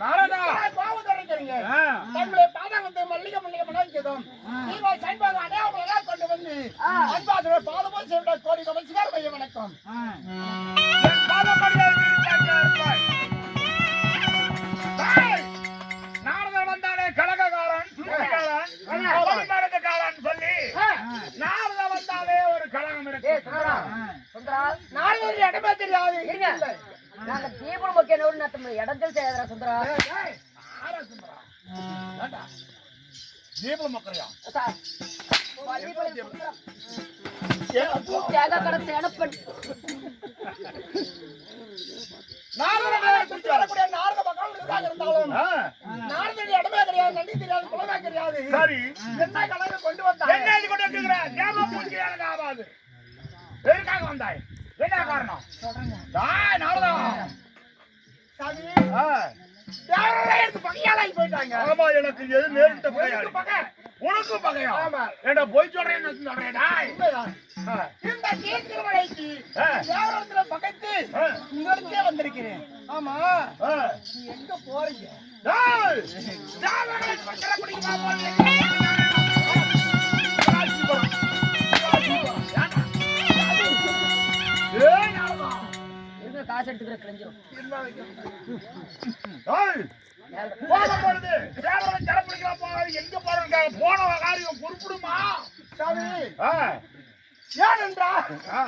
நாரதா! பாவம் தொடர்கிறீங்க தங்களுடைய பாதம் வந்து மல்லிகை மல்லிகை மனாய்க்கதும் நீங்கள் சைன்பாத அடையாளமாக கொண்டு வந்து அன்பாதோட பாதமும் சேர்ந்த கோடி நமஸ்கார் மைய வணக்கம். நாரதர் வந்தாலே கழகக்காரன் மருந்தக்காரன் சொல்லி நாரத வந்தாலே ஒரு கழகம் இருக்கு. நாரதர் இடமே தெரியாது. நாங்க தீபம் முக்கிய நூறு நத்தம் இடத்தில் செய்யறா சுந்தரா. சுந்தரா. ஏண்டா? தீப மக்களையா சார் பள்ளிப்பாளையம் சுந்தரா. தேங்காய் கடை தேனப்பன். சரி. என்ன கலந்து கொண்டு வந்தாங்க என்ன இது கொண்டு. எதுக்காக வந்தாய்? என்ன காரணம் போயிட்டாங்க ஆமா எனக்கு எது நேரிட்ட பகையா எனக்கு பகை. உனக்கு பகையா போய் சொல்றேன் இந்த தீர்த்திருமலைக்கு. தேவரத்துல வந்திருக்கிறேன் ஆமா எங்க போறீங்க இருங்க காசு எடுத்துக்கிற கிழிஞ்சிரும் எங்க போறாங்க போன காரியம் ஆ, ஏனென்றா? ஆ,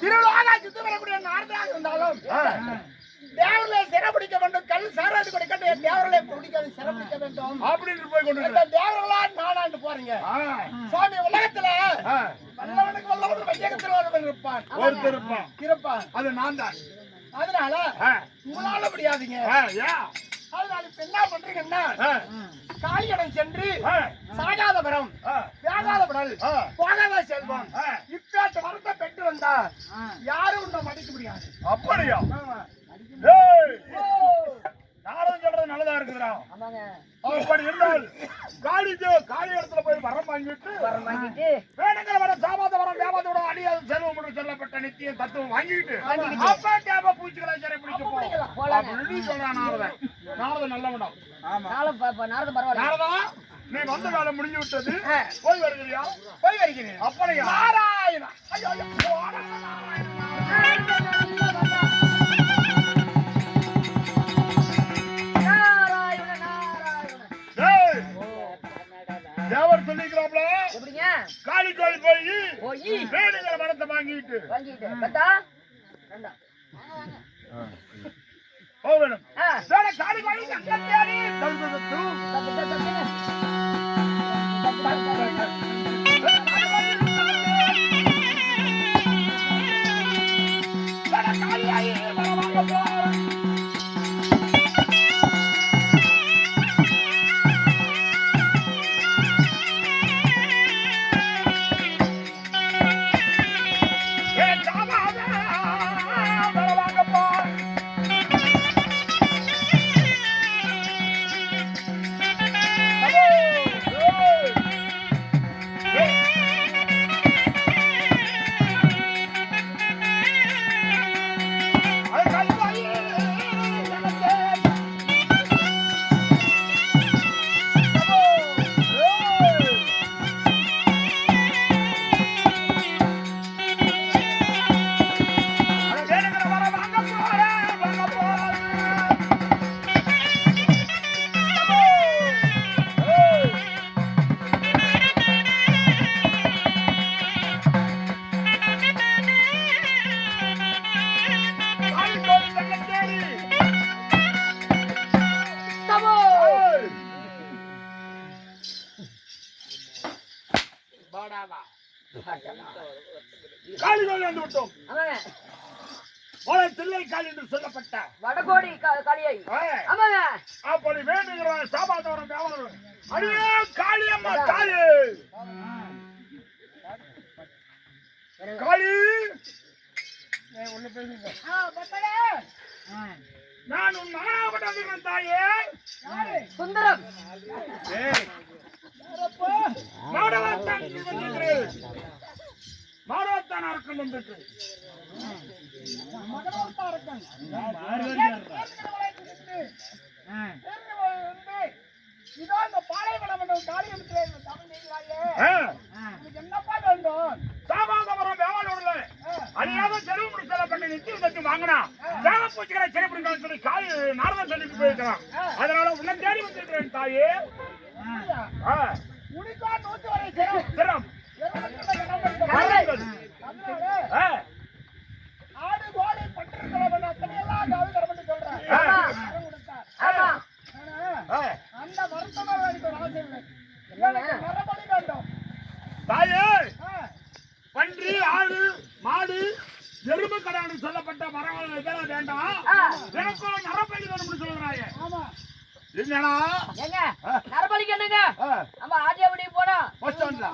திருவிழாக சுத்தி வரக்கூடிய நாரதாக இருந்தாலும். தேவர்களை சிறப்பிடிக்க வேண்டும் கல் சாராது கொடுக்கட்டும் தேவர்களை பிடிக்க சிறப்பிடிக்க வேண்டும். அப்படின்னு போய் கொண்டு தேவர்களா நானாண்டு போறீங்க. சுவாமி உலகத்துல வல்லவனுக்கு வல்லவன் வையகத்தில் ஒருவன் இருப்பான். ஒருத்தர் இருப்பான். இருப்பான். அது நான் தான். அதனால உங்களால முடியாதுங்க? அதனால இப்ப என்ன பண்றீங்கன்னா காளியிடம் சென்று சாகாதபுரம் ஆ, வேகாத விடல் ஆ. போகாத செல்வம். ஆ. இப்பாட்டு வரத்தை பெற்று வந்தா யாரும் உன்னை மடிக்க முடியாது. அப்படியா? நானும் சொல்றது நல்லதா இருக்குதுடா. ஆமாங்க. அப்படி இருந்தால் காளி தே- காளி இடத்துல போய் வரம் வாங்கிட்டு வரம் வாங்கிட்டு. வேணுங்கிற வர சாபாத வரம் வேபாத விட அடியாத செல்வம் என்று சொல்லப்பட்ட நித்திய தத்துவம் வாங்கிட்டு. அப்ப தேவ பூச்சிகளை பிடிக்கலாம். போலாங்க. அப்படின்னு சொல்றான் நாரதன். நாரதன் நல்லவனா? ப- நாரதம் பரவாயில்ல. நாரதா நீ வந்த வேலை முடிஞ்சு விட்டது. போய் வருகிறியா? போய் வருகிறேன். அப்படியா? நாராயணா. ஐயோ. நாராயண. தேவர் சொல்லிக்கிறாப்ல எப்படிங்க? காளி கோயில் போய் போய்? வேணுங்கிற வரத்தை வாங்கிட்டு. வாங்கிட்டு. பத்தா ரெண்டா போகணும் ஆ. வேற காளி கோயில் அங்க தேடி தந்து தந்து. வந்திருக்கேன் தாயே. சுந்தரம். மாடவாத்தான் வந்திருக்கிறேன் மாடவாத்தான் அரக்கன் வந்திருக்கிறேன் இதான் இந்த பாளையகுளம் காளியத்தில் தமிழ் நீங்களாயே நித்திய தத்து வாங்கினா தேவ பூச்சிகளை சொல்லி காய் நாரதம் சொல்லிட்டு போயிருக்கிறான். அதனால உன்னை தேடி வந்திருக்கிறேன் தாயே. உனக்கா நூத்து வரை சிரம். சிரம். ஆடு கோழி பட்டிருக்கிறவன் எல்லாம் கவிதை அந்த வருத்தமாக எனக்கு தாயே. பன்றி ஆடு மாடு எருமை கடான்னு சொல்லப்பட்ட மரங்கள் இதெல்லாம் வேண்டாம். எனக்கும் நரப்பள்ளி வேணும்னு சொல்றாங்க. என்னடா? ஏங்க நரபலிக்கு என்னங்க? நம்ம ஆட்டியாபடி போனா பஸ் ஸ்டாண்ட்ல.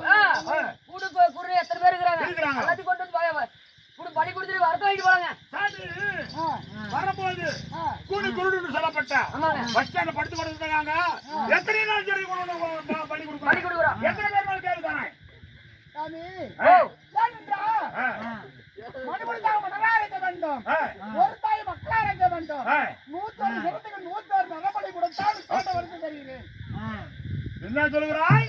கூடு குரு எத்தனை பேர் இருக்கிறாங்க. எல்லாத்தையும் கொண்டு வந்து குடு பலி கொடுத்துட்டு வரத்த வாங்கிட்டு போறாங்க சாமி, வரும்போது. கூடு குருடுன்னு சொல்லப்பட்ட பஸ் ஸ்டாண்ட் படுத்து கொடுத்துருக்காங்க எத்தனை நாள் சரி கொண்டு வந்து ப- பண்ணி பலி கொடுக்குறோம். எத்தனை பேர் நாள் கேள்வி சாமி, ஆ. ஏனென்றா, மன்னரா இருக்க வேண்டும். ஒரு தாய் மக்களா இருக்க வேண்டும். நூத்தொரு சிரத்துக்கு நூத்தொரு மரபணி கொடுத்தால் கேட்ட வருஷம் தெரியுது. என்ன சொல்லுகிறாய்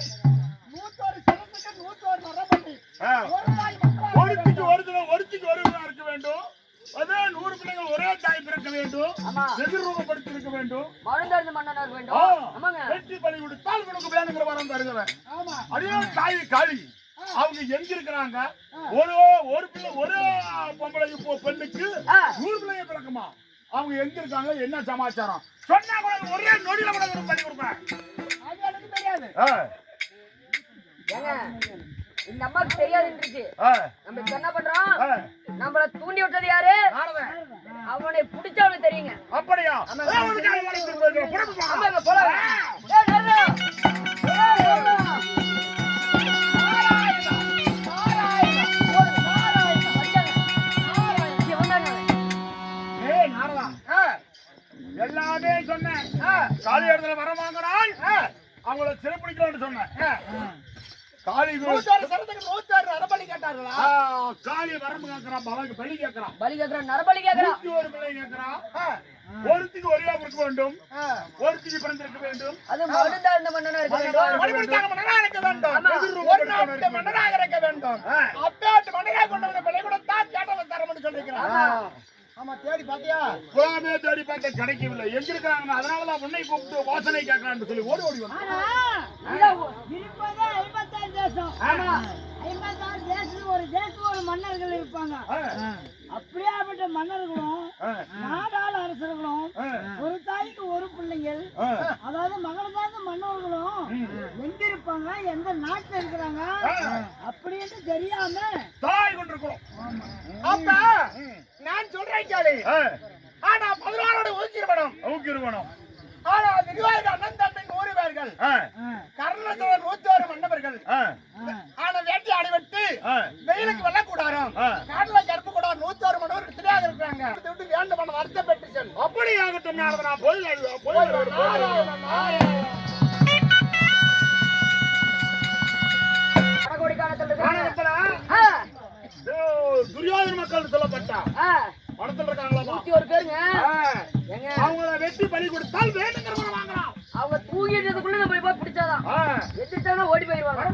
நூத்தொரு சிரத்துக்கு நூத்தொரு. ஆ. ஒரு தாய் மக்களா இருக்க ஒருத்திக்கு. ஒரு தினம் ஒருத்திக்கு ஒரு விதம் இருக்க வேண்டும் அதே நூறு பிள்ளைகள் ஒரே தாய் பிறக்க வேண்டும் ஆமா. எதிர்ரூபப்படுத்தி இருக்க வேண்டும் மருந்தறிந்து மன்னனாக ஆ. வேண்டும் ஆமாங்க வெற்றி பலி கொடுத்தால் உனக்கு வேணுங்கிற வரம் தருகிறேன் ஆமா. அடியே தாய் காளி அவங்க எங்க இருக்கிறாங்க? ஒரு ஒரு பிள்ளை ஒரு பொம்பளை பெண்ணுக்கு. நூறு பிள்ளைங்க பிறக்குமா? அவங்க எங்க இருக்காங்க? என்ன சமாச்சாரம்? சொன்னா கூட ஒரே நொடியில கூட ஒரு பண்ணி கொடுப்பேன் அது எனக்கு தெரியாது. இந்த அம்மாக்கு தெரியாது இருந்துச்சு நம்ம என்ன பண்றோம். நம்மள தூண்டி விட்டது யாரு. அவனை பிடிச்சவனுக்கு தெரியுங்க. அப்படியா? ஆமாங்க. காளி இடத்துல வர வாங்கினால் அவங்கள சிறப்பிடிக்கலாம்னு சொன்னேன். காளி கு- நூத்தொரு சிரத்துக்கு நூத்தொரு மரபணி கேட்டார்களா? ஆ, காளி வரம்பு கேட்கறான் பலக்கு பலி கேட்கறான். பலி கேக்குறான் நரபலி கேக்குறான் ஒரு பிள்ளை கேட்கறான். ஒருத்திக்கு ஒரே இருக்க வேண்டும். ஒருத்திக்கு பிறந்திருக்க வேண்டும். அது மருந்தா இருந்த மன்னனா இருக்க வேண்டும். மணிமுடித்தாக மன்னரா இருக்க வேண்டும். ஒரு நாட்டு மன்னராக இருக்க வேண்டும். அப்பேட்டு மன்னராக கொண்டு வந்து விலை கொடுத்தால் கேட்டவன் தரம்னு சொல்லியிருக்கிறான். ஆமா தேடி பாத்தியா புறாமே தேடி பார்த்த கிடைக்கவில்லை. எங்க இருக்கிறாங்க அதனாலதான் உன்னை கூப்பிட்டு வாசனை கேட்கறான்னு சொல்லி ஓடி ஓடி ஐம்பத்தாறு தேசம். ஆமா ஐம்பத்தாறு ஒரு தேசத்துக்கு ஒரு மன்னர்கள் இருப்பாங்க. அப்படியாப்பட்ட மன்னர்களும் நாடாள அரசர்களும் ஒரு தாய்க்கு ஒரு பிள்ளைங்கள் ஆ. அதாவது மகன் சார்ந்த மன்னர்களும் எங்க இருப்பாங்க? எந்த நாட்டுல இருக்கிறாங்க? அப்படின்னு தெரியாம தாய் கொண்டிருக்கிறோம். அப்ப! நான் சொல்றேன் கேளு. ஆ, ஆனா பதினாலோட ஒதுக்கிருவனும் இருக்கணும் ஆனா விரிவாக அண்ணன் தம்பி நூறு பேர்கள் ஆ, கர்ணத்தோர் நூத்தோரு மன்னவர்கள். ஆ, ஆனா வேட்டி அடிபட்டு ஆ. வெயிலுக்கு வெள்ளக்கூடாரம். ஆ. காட்டுல கருப்பு கூடாரம் நூத்தோரு மன்னவர் தெரியாக இருக்கிறாங்க. விட்டு விட்டு வேண்டும் பண்ண வருத்தப்பட்டு சொல் அப்படி ஆகட்டும் நாரதா போய் போய். வடகோடி காலத்துல இருக்காங்க காரணத்துல ஆ, இதோ துரியோதன மக்கள் சொல்லப்பட்டா ஆ, படத்துல இருக்காங்களாமா நூத்தி ஒரு பேருங்க. ஆ, ஏங்க. அவங்கள வெட்டி பலி கொடுத்தால் வேணுங்கிறவங்க வாங்கலாம் அவங்க தூங்கிட்டதுக்குள்ள நம்ம போய் பிடிச்சாதான். எதிர்த்தாலும் ஓடி போயிருவாங்க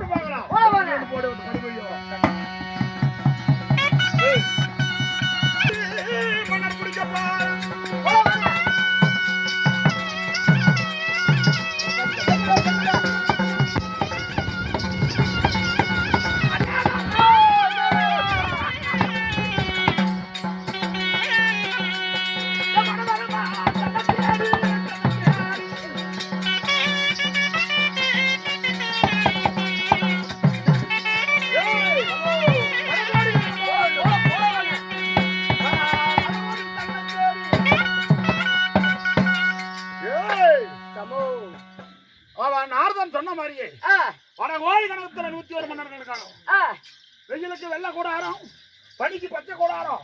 நாரதன் சொன்ன மாதிரியே. வட கோழி கணத்துல நூத்தி ஒரு மன்னர்கள் இருக்காங்க வெயிலுக்கு வெள்ளை கூடாரம் பனிக்கு பச்சை கூடாரம்.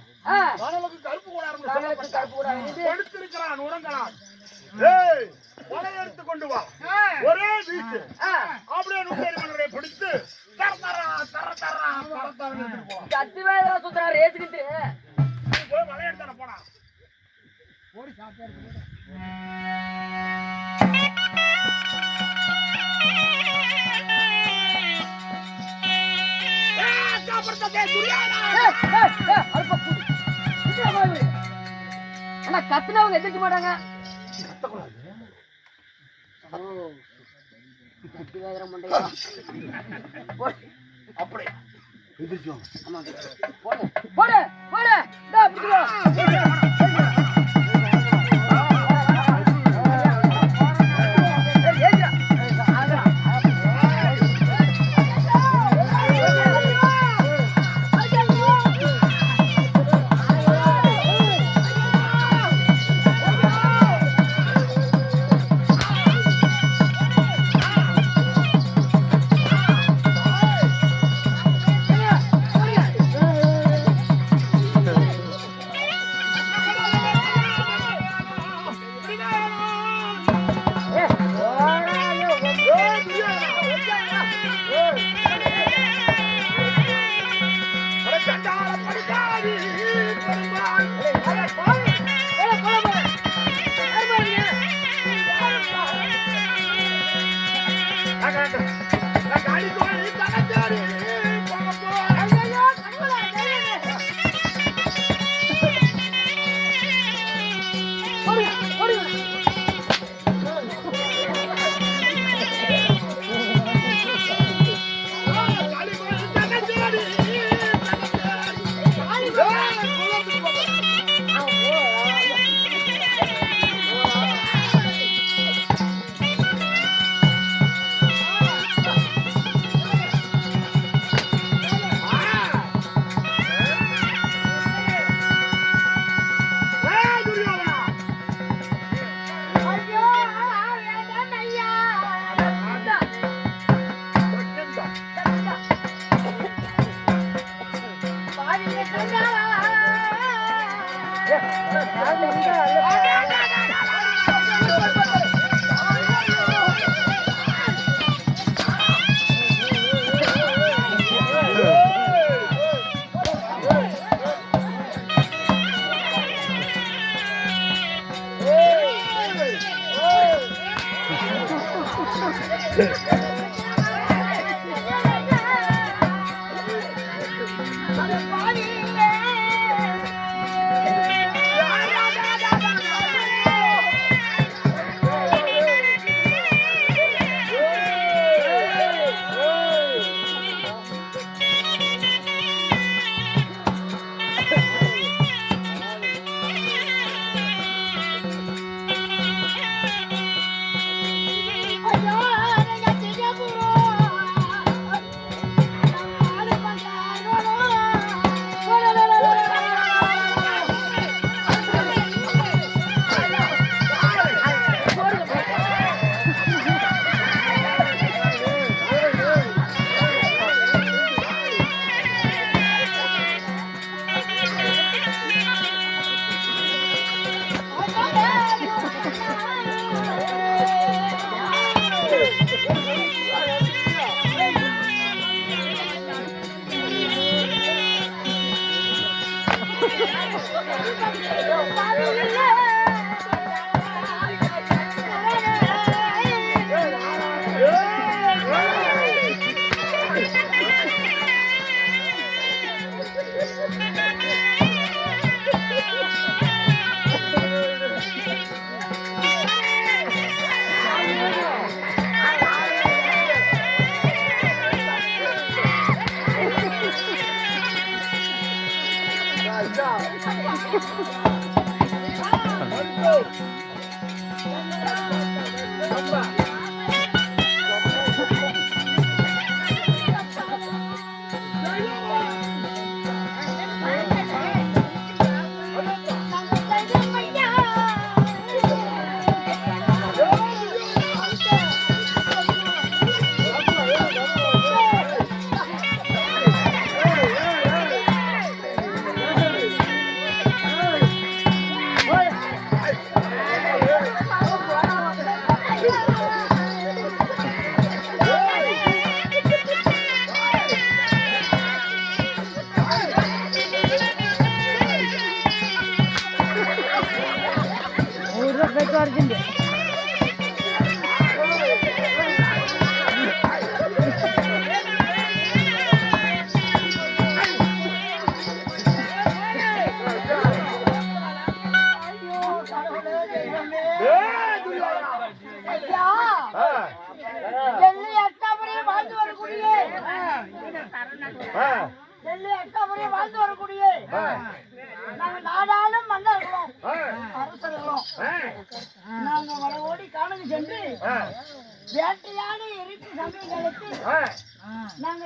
மணலுக்கு கருப்பு கூடாரம் கருப்பு கூடாரம். படுத்திருக்கிறான் ஏய் வலை எடுத்து கொண்டு வா. ஒரே வீச்சு. அப்படியே நூத்தி மன்னரை பிடித்து தர தரா தர தரா தர போலாம் கத்தி ரேஸுக்கிட்டு நீ போய் வலை எடுத்தான போனா ஏய், சாப்பிடுறதே இவரு. அண்ணா, கத்துனவங்க எதிர்க்க மாட்டாங்க. அப்படி போடு போடு போடு.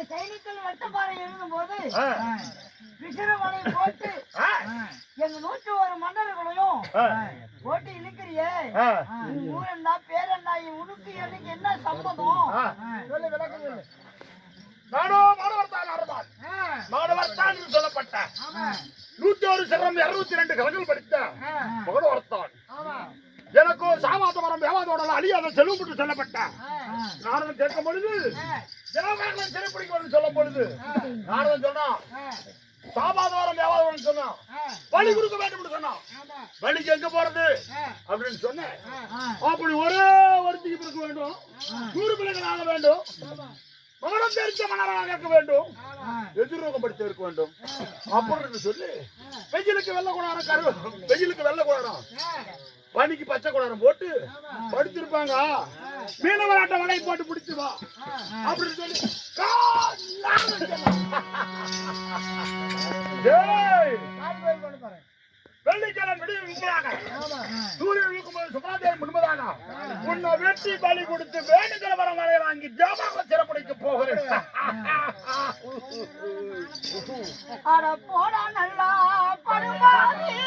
சைனிக்கல் வட்டப்பாறை எழுதும்போது ஆ, விசிறமலை போட்டு எங்க நூற்று ஒரு மன்னர்களையும் போட்டு இழுக்கிறியே. ஆ, உன் ஊர் என்ன பேர் என்ன உனக்கு எனக்கு என்ன சம்மதம். சொல்லு. விளக்கம் நானோ மாணவர்தான் அருமான் மாணவர்தான் என்று சொல்லப்பட்ட நூத்தி ஒரு சிறம் இருநூத்தி ரெண்டு கலங்கள் படித்த மகனவர்தான் எனக்கும் சாமாதவரம் வேவாதோடல அழியாத செல்வம் என்று சொல்லப்பட்ட நாரதன் கேட்கும் பொழுது தேவகாரன் சிறைப்பிடிக்கும் சொல்லும் பொழுது நாரதன் சொன்னான் சாமாதவரம் வேவாதவரம் சொன்னான் வழி கொடுக்க வேண்டும் என்று சொன்னான் வழிக்கு எங்க போறது? அப்படின்னு சொன்னேன். அப்படி ஒரே ஒருத்திக்கு பிறக்க வேண்டும். நூறு பிள்ளைகள் ஆக வேண்டும். மகனம் தெரிந்த மன்னராக இருக்க வேண்டும். எதிர்நோக்கம் படித்து இருக்க வேண்டும். அப்படின்னு சொல்லி வெயிலுக்கு வெள்ளை குடாரம் கரு வெயிலுக்கு வெள்ளை குடாரம் பனிக்கு பச்சை குடாரம் போட்டு படுத்திருப்பாங்க. மீனவராட்ட வலை போட்டு பிடிச்சு வா. அப்படின்னு சொல்லி வெள்ளிக்கிழமை விடிய முன்பதாக சூரியன் இருக்கும்போது சுப்ராதேவி முன்பதாக உன்னை வெட்டி பலி கொடுத்து வேணுங்கிற வரம் வரை வாங்கி ஜாமாக சிறப்படைக்க போகிறேன். போடா நல்லா படுமாறி.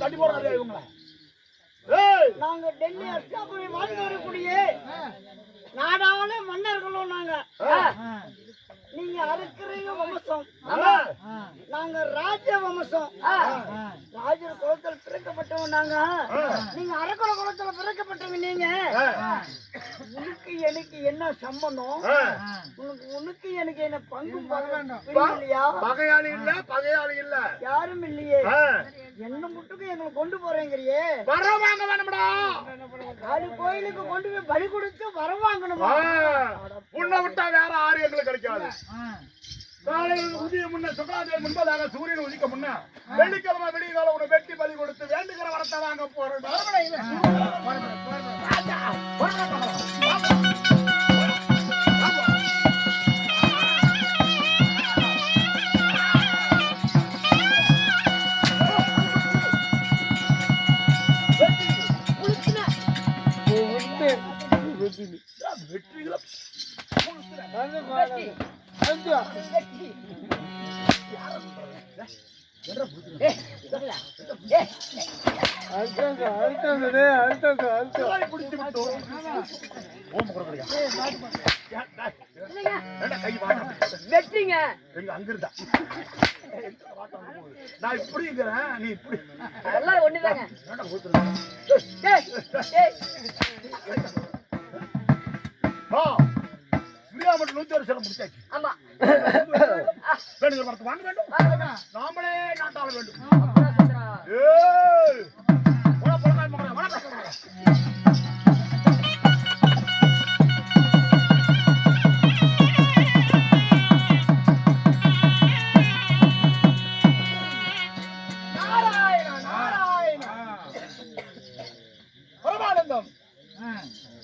கட்டி போடுறாரு இவங்கள. நாங்க டெல்லி அஸ்தாபுரி வாழ்ந்து வரக்கூடிய நாடாள மன்னர்களும் நாங்க. நீங்க அறுக்கிறீங்க வம்சம். நாங்க ராஜ வம்சம். ராஜர் குலத்தில் பிறக்கப்பட்டவங்க நாங்க. நீங்க அரக்குற குலத்துல பிறக்கப்பட்டவங்க நீங்க. உனக்கு எனக்கு என்ன சம்பந்தம். உனக்கு உனக்கு எனக்கு என்ன பங்கு இல்லையா பகையாளி இல்ல பகையாளி இல்ல. யாரு கொண்டு போறேங்கிறியே? வர வாங்க வேணும்டா. காளி கோயிலுக்கு கொண்டு போய் பலி கொடுத்து வர வாங்கணுமா? உன்னை விட்டா வேற ஆறு எங்களுக்கு கிடைக்காது. காலையில் உதய முன்ன சுக்கராதேவி முன்பதாக சூரியன் உதிக்க முன்ன வெள்ளிக்கிழமை விடிய காலம் உன்னை வெட்டி பலி கொடுத்து வேண்டுகிற வரத்தை வாங்க போறோம் அங்க இருந்தா? நான் இப்படி இருக்கிறேன் நீ இப்படி. எல்லாரும் ஒண்ணுதாங்க. இந்தியா மட்டும் நூத்தி ஒரு சிலம் முடிச்சாச்சு. ஆமா. வேணுங்கிற வரத்தை வாங்க வேண்டும். நாமளே நாட்டாள வேண்டும். ஏய். போடா, போடா, மகனே, வாடா,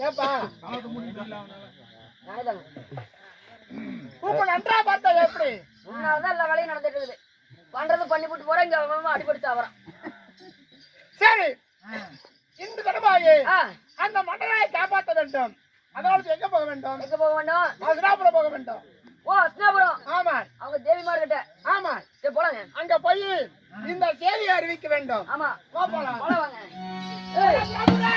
ஏப்பா நன்றா பார்த்தா எப்படி? முன்னால்தான் எல்லா வேலையும் நடந்துட்டு இருக்குது. பண்றது பண்ணி போட்டு போறேன் இங்க அவன் அடிபடி சாவறான். சரி. இந்த ஆ, அந்த மன்னரை காப்பாற்ற வேண்டும். அதனால எங்க போக வேண்டும்? எங்க போக வேண்டும் மதுராபுரம் போக வேண்டும். ஓ அஸ்னாபுரம். ஆமா அவங்க தேவிமார் கிட்ட ஆமா சரி போலாங்க. அங்க போய் இந்த செய்தியை அறிவிக்க வேண்டும். ஆமா. போலாம். போல வாங்க. மதுரா,